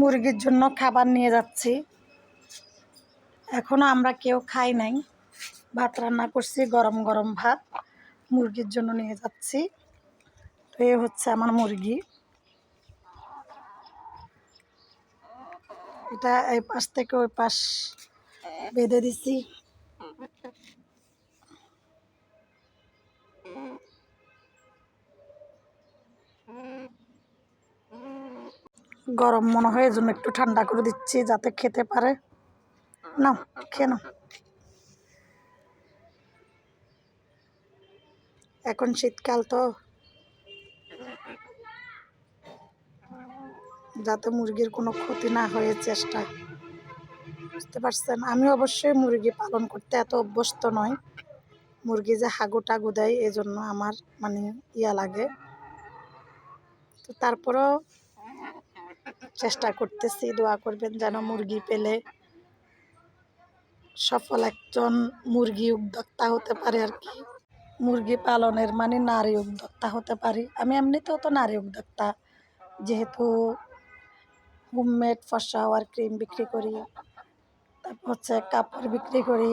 মুরগির জন্য খাবার নিয়ে যাচ্ছি। এখনও আমরা কেউ খাই নাই। ভাত রান্না করছি, গরম গরম ভাত মুরগির জন্য নিয়ে যাচ্ছি। তো এ হচ্ছে আমার মুরগি। এটা এই পাশ থেকে ওই পাশ বেঁধে দিছি। গরম মনে হয় এই জন্য একটু ঠান্ডা করে দিচ্ছি যাতে খেতে পারে। না খেয়ে নাও। এখন শীতকাল তো। যাতে মুরগির কোনো ক্ষতি না হয়ে চেষ্টা। বুঝতে পারছেন? আমি অবশ্যই মুরগি পালন করতে এত অভ্যস্ত নয় মুরগি যে হাগু টাগু দেয় এই জন্য আমার মানে ইয়া লাগে। তো তারপরেও চেষ্টা করতেছি, দোয়া করবেন যেন মুরগি পেলে সফল একজন মুরগি উদ্যোক্তা হতে পারে আর কি। মুরগি পালনের মানে নারী উদ্যোক্তা হতে পারি। আমি এমনিতেও তো নারী উদ্যোক্তা, যেহেতু হোমমেড ফসাওয়ার ক্রিম বিক্রি করি, তারপর হচ্ছে কাপড় বিক্রি করি।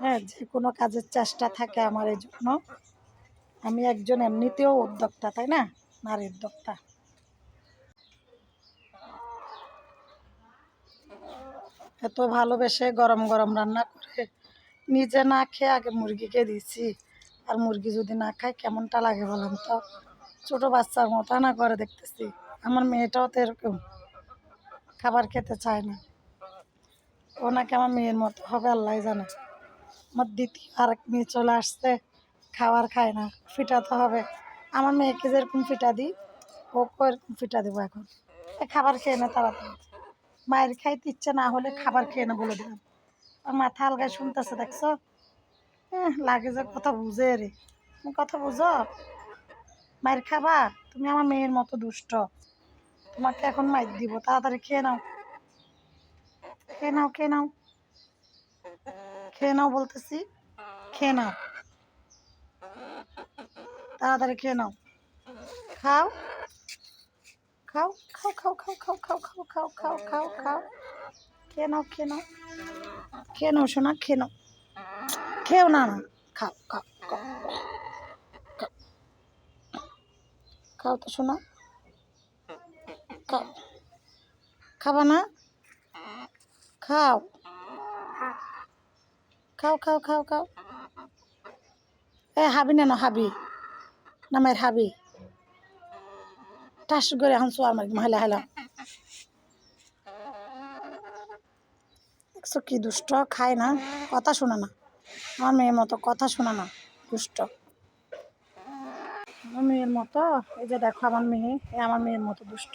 হ্যাঁ যে কোনো কাজের চেষ্টা থাকে আমার এই জন্য আমি একজন এমনিতেও উদ্যোক্তা, তাই না? নারী উদ্যোক্তা। এত ভালোবেসে গরম গরম রান্না করে নিজে না খেয়ে আগে মুরগিকে দিছি আর মুরগি যদি না খায় কেমনটা লাগে বললাম তো? ছোটো বাচ্চার মতো না করে দেখতেছি। আমার মেয়েটাও তো এরকম, খাবার খেতে চায় না। ও নাকি আমার মেয়ের মতো হবে, আল্লাহ জানে। আমার দ্বিতীয় আরেক মেয়ে চলে আসছে, খাবার খায় না ফিটাতে হবে। আমার মেয়েকে যেরকম ফিটা দিই, ওকেও এরকম ফিটা দেবো এখন। খাবার খেয়ে না তাড়াতাড়ি। মায়ের খাইতে ইচ্ছে না হলে খাবার খেয়ে না বলে দিলাম। আর মাথা আলগায় শুনতেছে দেখছ? হ্যাঁ লাগে যে কথা বুঝে রে। কথা বুঝো? মায়ের খাবা? তুমি আমার মেয়ের মতো দুষ্ট। তোমাকে এখন মাইর দিব তাড়াতাড়ি খেয়ে নাও। খেয়ে নাও খেয়ে নাও। খেয়ে নাও বলতেছি। খেয়ে নাও। তাড়াতাড়ি খেয়ে নাও। খাও। খাও খাও খাও খাও খাও খাও খাও খাও খাও খাও খাও খেয়ে নাও খেয়ে নাও খেয়ে নাও শোনা খেয়ে নাও খেও না না খাও খাও খাও খাও। তো শোনা খাও খাবা না খাও খাও খাও খাও খাও এ হাবি না হাবি না হাবি টাস করে এখন সোয়ার মারি মহিলা হেলা দেখছ কি দুষ্ট খায় না কথা শোনে না আমার মেয়ের মতো কথা শোনে না দুষ্ট আমার মেয়ের মতো এই যে দেখো আমার মেয়ে আমার মেয়ের মতো দুষ্ট